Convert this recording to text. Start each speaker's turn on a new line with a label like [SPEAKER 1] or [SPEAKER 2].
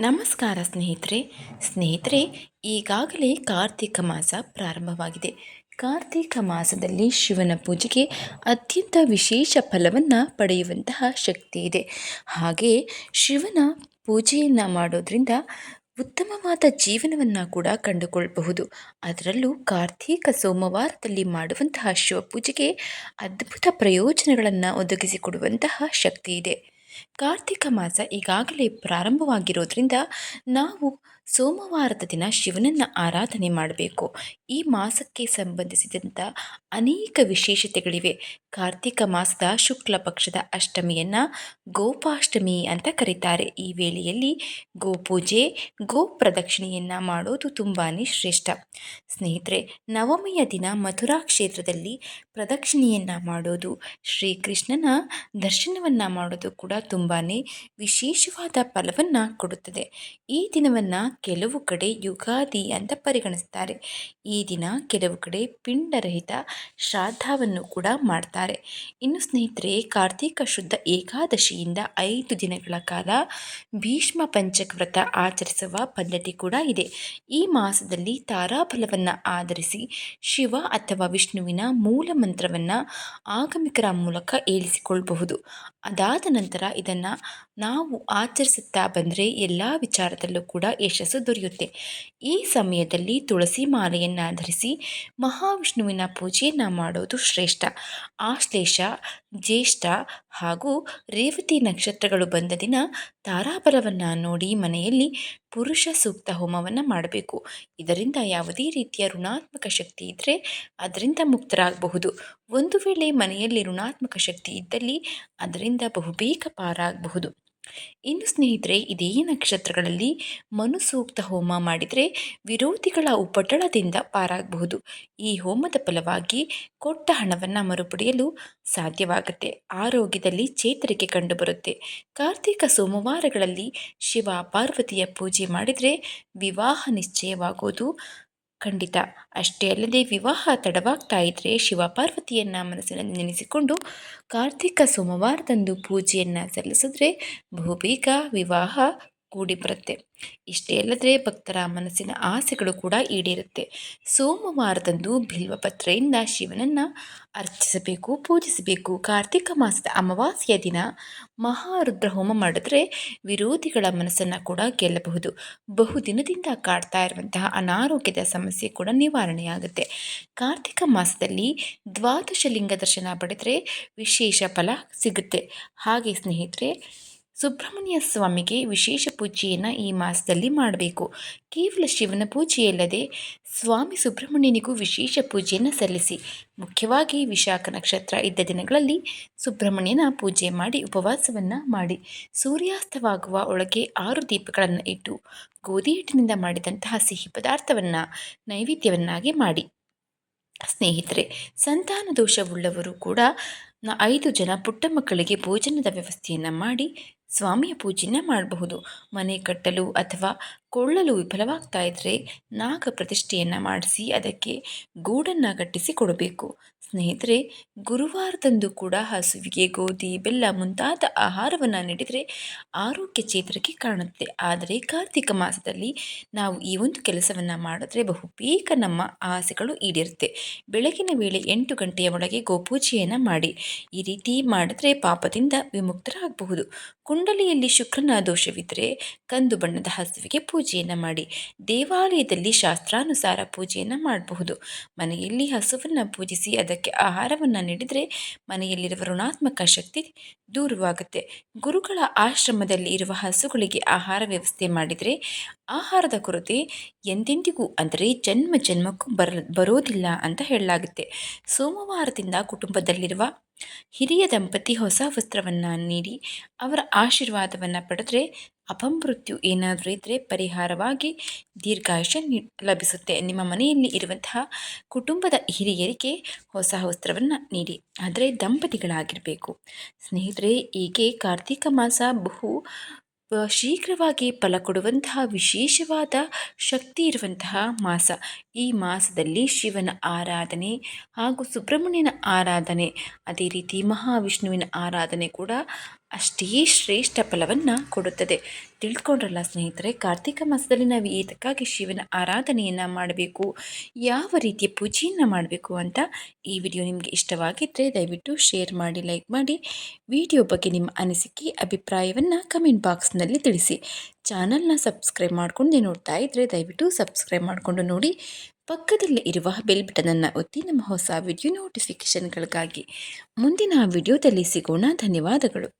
[SPEAKER 1] ನಮಸ್ಕಾರ ಸ್ನೇಹಿತರೆ. ಸ್ನೇಹಿತರೆ, ಈಗಾಗಲೇ ಕಾರ್ತಿಕ ಮಾಸ ಪ್ರಾರಂಭವಾಗಿದೆ. ಕಾರ್ತಿಕ ಮಾಸದಲ್ಲಿ ಶಿವನ ಪೂಜೆಗೆ ಅತ್ಯಂತ ವಿಶೇಷ ಫಲವನ್ನು ಪಡೆಯುವಂತಹ ಶಕ್ತಿ ಇದೆ. ಹಾಗೆ ಶಿವನ ಪೂಜೆಯನ್ನು ಮಾಡೋದ್ರಿಂದ ಉತ್ತಮವಾದ ಜೀವನವನ್ನು ಕೂಡ ಕಂಡುಕೊಳ್ಳಬಹುದು ಅದರಲ್ಲೂ ಕಾರ್ತೀಕ ಸೋಮವಾರದಲ್ಲಿ ಮಾಡುವಂತಹ ಶಿವಪೂಜೆಗೆ ಅದ್ಭುತ ಪ್ರಯೋಜನಗಳನ್ನು ಒದಗಿಸಿಕೊಡುವಂತಹ ಶಕ್ತಿ ಇದೆ. ಕಾರ್ತಿಕ ಮಾಸ ಈಗಾಗಲೇ ಪ್ರಾರಂಭವಾಗಿರೋದ್ರಿಂದ ನಾವು ಸೋಮವಾರದ ದಿನ ಶಿವನನ್ನು ಆರಾಧನೆ ಮಾಡಬೇಕು. ಈ ಮಾಸಕ್ಕೆ ಸಂಬಂಧಿಸಿದಂಥ ಅನೇಕ ವಿಶೇಷತೆಗಳಿವೆ. ಕಾರ್ತಿಕ ಮಾಸದ ಶುಕ್ಲ ಪಕ್ಷದ ಅಷ್ಟಮಿಯನ್ನು ಗೋಪಾಷ್ಟಮಿ ಅಂತ ಕರೀತಾರೆ. ಈ ವೇಳೆಯಲ್ಲಿ ಗೋಪೂಜೆ ಗೋ ಪ್ರದಕ್ಷಿಣೆಯನ್ನು ಮಾಡೋದು ತುಂಬಾ ಶ್ರೇಷ್ಠ. ಸ್ನೇಹಿತರೆ, ನವಮಿಯ ದಿನ ಮಥುರಾ ಕ್ಷೇತ್ರದಲ್ಲಿ ಪ್ರದಕ್ಷಿಣೆಯನ್ನು ಮಾಡೋದು ಶ್ರೀಕೃಷ್ಣನ ದರ್ಶನವನ್ನು ಮಾಡೋದು ಕೂಡ ತುಂಬಾ ವಿಶೇಷವಾದ ಫಲವನ್ನು ಕೊಡುತ್ತದೆ. ಈ ದಿನವನ್ನು ಕೆಲವು ಕಡೆ ಯುಗಾದಿ ಅಂತ ಪರಿಗಣಿಸ್ತಾರೆ. ಈ ದಿನ ಕೆಲವು ಕಡೆ ಪಿಂಡರಹಿತ ಶ್ರಾದ್ದವನ್ನು ಕೂಡ ಮಾಡ್ತಾರೆ. ಇನ್ನು ಸ್ನೇಹಿತರೆ, ಕಾರ್ತಿಕ ಶುದ್ಧ ಏಕಾದಶಿಯಿಂದ ಐದು ದಿನಗಳ ಕಾಲ ಭೀಷ್ಮ ಪಂಚಕ ವ್ರತ ಆಚರಿಸುವ ಪದ್ಧತಿ ಕೂಡ ಇದೆ. ಈ ಮಾಸದಲ್ಲಿ ತಾರಾಫಲವನ್ನು ಆಧರಿಸಿ ಶಿವ ಅಥವಾ ವಿಷ್ಣುವಿನ ಮೂಲ ಮಂತ್ರವನ್ನು ಆಗಮಿಕರ ಮೂಲಕ ಏಳಿಸಿಕೊಳ್ಳಬಹುದು ಅದಾದ ನಂತರ ಇದನ್ನು ನಾವು ಆಚರಿಸುತ್ತಾ ಬಂದರೆ ಎಲ್ಲ ವಿಚಾರದಲ್ಲೂ ಕೂಡ ಯಶಸ್ಸು ದೊರೆಯುತ್ತೆ. ಈ ಸಮಯದಲ್ಲಿ ತುಳಸಿ ಮಾಲೆಯನ್ನು ಧರಿಸಿ ಮಹಾವಿಷ್ಣುವಿನ ಪೂಜೆಯನ್ನು ಮಾಡೋದು ಶ್ರೇಷ್ಠ. ಆಶ್ಲೇಷ ಜ್ಯೇಷ್ಠ ಹಾಗೂ ರೇವತಿ ನಕ್ಷತ್ರಗಳು ಬಂದ ದಿನ ತಾರಾಬಲವನ್ನು ನೋಡಿ ಮನೆಯಲ್ಲಿ ಪುರುಷ ಸೂಕ್ತ ಹೋಮವನ್ನು ಮಾಡಬೇಕು. ಇದರಿಂದ ಯಾವುದೇ ರೀತಿಯ ಋಣಾತ್ಮಕ ಶಕ್ತಿ ಇದ್ದರೆ ಅದರಿಂದ ಮುಕ್ತರಾಗಬಹುದು. ಒಂದು ವೇಳೆ ಮನೆಯಲ್ಲಿ ಋಣಾತ್ಮಕ ಶಕ್ತಿ ಇದ್ದಲ್ಲಿ ಅದರಿಂದ ಬಹುಬೇಗ ಪಾರಾಗಬಹುದು. ಇನ್ನು ಸ್ನೇಹಿತರೆ, ಇದೇ ನಕ್ಷತ್ರಗಳಲ್ಲಿ ಮನುಸೂಕ್ತ ಹೋಮ ಮಾಡಿದರೆ ವಿರೋಧಿಗಳ ಉಪಟಳದಿಂದ ಪಾರಾಗಬಹುದು. ಈ ಹೋಮದ ಫಲವಾಗಿ ಕೊಟ್ಟ ಹಣವನ್ನು ಮರುಪಡೆಯಲು ಸಾಧ್ಯವಾಗುತ್ತೆ. ಆರೋಗ್ಯದಲ್ಲಿ ಚೇತರಿಕೆ ಕಂಡುಬರುತ್ತೆ. ಕಾರ್ತಿಕ ಸೋಮವಾರಗಳಲ್ಲಿ ಶಿವ ಪಾರ್ವತಿಯ ಪೂಜೆ ಮಾಡಿದರೆ ವಿವಾಹ ನಿಶ್ಚಯವಾಗೋದು ಖಂಡಿತ. ಅಷ್ಟೇ ಅಲ್ಲದೆ ವಿವಾಹ ತಡವಾಗ್ತಾ ಇದ್ದರೆ ಶಿವ ಪಾರ್ವತಿಯನ್ನು ಮನಸ್ಸಿನಲ್ಲಿ ನೆನೆಸಿಕೊಂಡು ಕಾರ್ತಿಕ ಸೋಮವಾರದಂದು ಪೂಜೆಯನ್ನು ಸಲ್ಲಿಸಿದ್ರೆ ಬಹುಬೇಗ ವಿವಾಹ ಕೂಡಿ ಬರುತ್ತೆ ಇಷ್ಟೇ ಅಲ್ಲದೆ ಭಕ್ತರ ಮನಸ್ಸಿನ ಆಸೆಗಳು ಕೂಡ ಈಡೇರುತ್ತೆ. ಸೋಮವಾರದಂದು ಬಿಲ್ವಪತ್ರೆಯಿಂದ ಶಿವನನ್ನು ಅರ್ಚಿಸಬೇಕು, ಪೂಜಿಸಬೇಕು. ಕಾರ್ತಿಕ ಮಾಸದ ಅಮಾವಾಸ್ಯೆಯ ದಿನ ಮಹಾರುದ್ರ ಹೋಮ ಮಾಡಿದ್ರೆ ವಿರೋಧಿಗಳ ಮನಸ್ಸನ್ನು ಕೂಡ ಗೆಲ್ಲಬಹುದು. ಬಹುದಿನದಿಂದ ಕಾಡ್ತಾ ಇರುವಂತಹ ಅನಾರೋಗ್ಯದ ಸಮಸ್ಯೆ ಕೂಡ ನಿವಾರಣೆಯಾಗುತ್ತೆ. ಕಾರ್ತಿಕ ಮಾಸದಲ್ಲಿ ದ್ವಾದಶ ಲಿಂಗ ದರ್ಶನ ಪಡೆದರೆ ವಿಶೇಷ ಫಲ ಸಿಗುತ್ತೆ. ಹಾಗೆ ಸ್ನೇಹಿತರೆ ಸುಬ್ರಹ್ಮಣ್ಯ ಸ್ವಾಮಿಗೆ ವಿಶೇಷ ಪೂಜೆಯನ್ನು ಈ ಮಾಸದಲ್ಲಿ ಮಾಡಬೇಕು. ಕೇವಲ ಶಿವನ ಪೂಜೆಯಲ್ಲದೆ ಸ್ವಾಮಿ ಸುಬ್ರಹ್ಮಣ್ಯನಿಗೂ ವಿಶೇಷ ಪೂಜೆಯನ್ನು ಸಲ್ಲಿಸಿ. ಮುಖ್ಯವಾಗಿ ವಿಶಾಖ ನಕ್ಷತ್ರ ಇದ್ದ ದಿನಗಳಲ್ಲಿ ಸುಬ್ರಹ್ಮಣ್ಯನ ಪೂಜೆ ಮಾಡಿ ಉಪವಾಸವನ್ನು ಮಾಡಿ. ಸೂರ್ಯಾಸ್ತವಾಗುವ ಒಳಗೆ ಆರು ದೀಪಗಳನ್ನು ಇಟ್ಟು ಗೋಧಿ ಹಿಟ್ಟಿನಿಂದ ಮಾಡಿದಂತಹ ಸಿಹಿ ಪದಾರ್ಥವನ್ನು ನೈವೇದ್ಯವನ್ನಾಗಿ ಮಾಡಿ. ಸ್ನೇಹಿತರೆ, ಸಂತಾನ ದೋಷವುಳ್ಳವರು ಕೂಡ ಐದು ಜನ ಪುಟ್ಟ ಮಕ್ಕಳಿಗೆ ಭೋಜನದ ವ್ಯವಸ್ಥೆಯನ್ನು ಮಾಡಿ ಸ್ವಾಮಿಯ ಪೂಜೆನ ಮಾಡಬಹುದು. ಮನೆ ಕಟ್ಟಲು ಅಥವಾ ಕೊಳ್ಳಲು ವಿಫಲವಾಗ್ತಾ ಇದ್ದರೆ ನಾಗ ಪ್ರತಿಷ್ಠೆಯನ್ನು ಮಾಡಿಸಿ ಅದಕ್ಕೆ ಗೂಡನ್ನು ಕಟ್ಟಿಸಿ ಕೊಡಬೇಕು. ಸ್ನೇಹಿತರೆ, ಗುರುವಾರದಂದು ಕೂಡ ಹಸುವಿಗೆ ಗೋಧಿ, ಬೆಲ್ಲ ಮುಂತಾದ ಆಹಾರವನ್ನು ನೀಡಿದರೆ ಆರೋಗ್ಯ ಚೇತರಿಕೆ ಕಾಣುತ್ತೆ. ಆದರೆ ಕಾರ್ತಿಕ ಮಾಸದಲ್ಲಿ ನಾವು ಈ ಒಂದು ಕೆಲಸವನ್ನು ಮಾಡಿದ್ರೆ ಬಹುಬೇಗ ನಮ್ಮ ಆಸೆಗಳು ಈಡೇರುತ್ತೆ. ಬೆಳಗಿನ ವೇಳೆ ಎಂಟು ಗಂಟೆಯ ಒಳಗೆ ಗೋಪೂಜೆಯನ್ನು ಮಾಡಿ. ಈ ರೀತಿ ಮಾಡಿದ್ರೆ ಪಾಪದಿಂದ ವಿಮುಕ್ತರಾಗಬಹುದು. ಕುಂಡಲಿಯಲ್ಲಿ ಶುಕ್ರನ ದೋಷವಿದ್ದರೆ ಕಂದು ಬಣ್ಣದ ಹಸುವಿಗೆ ಪೂಜೆಯನ್ನು ಮಾಡಿ. ದೇವಾಲಯದಲ್ಲಿ ಶಾಸ್ತ್ರಾನುಸಾರ ಪೂಜೆಯನ್ನು ಮಾಡಬಹುದು. ಮನೆಯಲ್ಲಿ ಹಸುವನ್ನು ಪೂಜಿಸಿ ಅದಕ್ಕೆ ಆಹಾರವನ್ನು ನೀಡಿದರೆ ಮನೆಯಲ್ಲಿರುವ ಋಣಾತ್ಮಕ ಶಕ್ತಿ ದೂರವಾಗುತ್ತೆ. ಗುರುಗಳ ಆಶ್ರಮದಲ್ಲಿ ಇರುವ ಹಸುಗಳಿಗೆ ಆಹಾರ ವ್ಯವಸ್ಥೆ ಮಾಡಿದರೆ ಆಹಾರದ ಕೊರತೆ ಎಂದೆಂದಿಗೂ, ಅಂದರೆ ಜನ್ಮ ಜನ್ಮಕ್ಕೂ ಬರ, ಬರೋದಿಲ್ಲ ಅಂತ ಹೇಳಲಾಗುತ್ತೆ. ಸೋಮವಾರದಿಂದ ಕುಟುಂಬದಲ್ಲಿರುವ ಹಿರಿಯ ದಂಪತಿ ಹೊಸ ವಸ್ತ್ರವನ್ನು ನೀಡಿ ಅವರ ಆಶೀರ್ವಾದವನ್ನು ಪಡೆದರೆ ಅಪಮೃತ್ಯು ಏನಾದರೂ ಇದ್ದರೆ ಪರಿಹಾರವಾಗಿ ದೀರ್ಘಾಯುಷ್ಯ ಲಭಿಸುತ್ತೆ. ನಿಮ್ಮ ಮನೆಯಲ್ಲಿ ಇರುವಂತಹ ಕುಟುಂಬದ ಹಿರಿಯರಿಗೆ ಹೊಸ ವಸ್ತ್ರವನ್ನು ನೀಡಿ. ಆದರೆ ದಂಪತಿಗಳಾಗಿರಬೇಕು. ಸ್ನೇಹಿತರೆ, ಹೀಗೆ ಕಾರ್ತಿಕ ಮಾಸ ಬಹು ಶೀಘ್ರವಾಗಿ ಫಲ ಕೊಡುವಂತಹ ವಿಶೇಷವಾದ ಶಕ್ತಿ ಇರುವಂತಹ ಮಾಸ. ಈ ಮಾಸದಲ್ಲಿ ಶಿವನ ಆರಾಧನೆ ಹಾಗೂ ಸುಬ್ರಹ್ಮಣ್ಯನ ಆರಾಧನೆ, ಅದೇ ರೀತಿ ಮಹಾವಿಷ್ಣುವಿನ ಆರಾಧನೆ ಕೂಡ ಅಷ್ಟೇ ಶ್ರೇಷ್ಠ ಫಲವನ್ನು ಕೊಡುತ್ತದೆ. ತಿಳ್ಕೊಂಡ್ರಲ್ಲ ಸ್ನೇಹಿತರೆ, ಕಾರ್ತಿಕ ಮಾಸದಲ್ಲಿ ನಾವು ಏತಕ್ಕಾಗಿ ಶಿವನ ಆರಾಧನೆಯನ್ನು ಮಾಡಬೇಕು, ಯಾವ ರೀತಿಯ ಪೂಜೆಯನ್ನು ಮಾಡಬೇಕು ಅಂತ ಈ ವಿಡಿಯೋ ನಿಮಗೆ ಇಷ್ಟವಾಗಿದ್ದರೆ ದಯವಿಟ್ಟು ಶೇರ್ ಮಾಡಿ, ಲೈಕ್ ಮಾಡಿ. ವಿಡಿಯೋ ಬಗ್ಗೆ ನಿಮ್ಮ ಅನಿಸಿಕೆ, ಅಭಿಪ್ರಾಯವನ್ನು ಕಮೆಂಟ್ ಬಾಕ್ಸ್ನಲ್ಲಿ ತಿಳಿಸಿ. ಚಾನಲ್ನ ಸಬ್ಸ್ಕ್ರೈಬ್ ಮಾಡಿಕೊಂಡು ನೋಡ್ತಾ ಇದ್ದರೆ ದಯವಿಟ್ಟು ಸಬ್ಸ್ಕ್ರೈಬ್ ಮಾಡಿಕೊಂಡು ನೋಡಿ. ಪಕ್ಕದಲ್ಲಿ ಇರುವ ಬೆಲ್ ಬಟನನ್ನು ಒತ್ತಿ ನಮ್ಮ ಹೊಸ ವಿಡಿಯೋ ನೋಟಿಫಿಕೇಷನ್ಗಳಿಗಾಗಿ. ಮುಂದಿನ ವಿಡಿಯೋದಲ್ಲಿ ಸಿಗೋಣ. ಧನ್ಯವಾದಗಳು.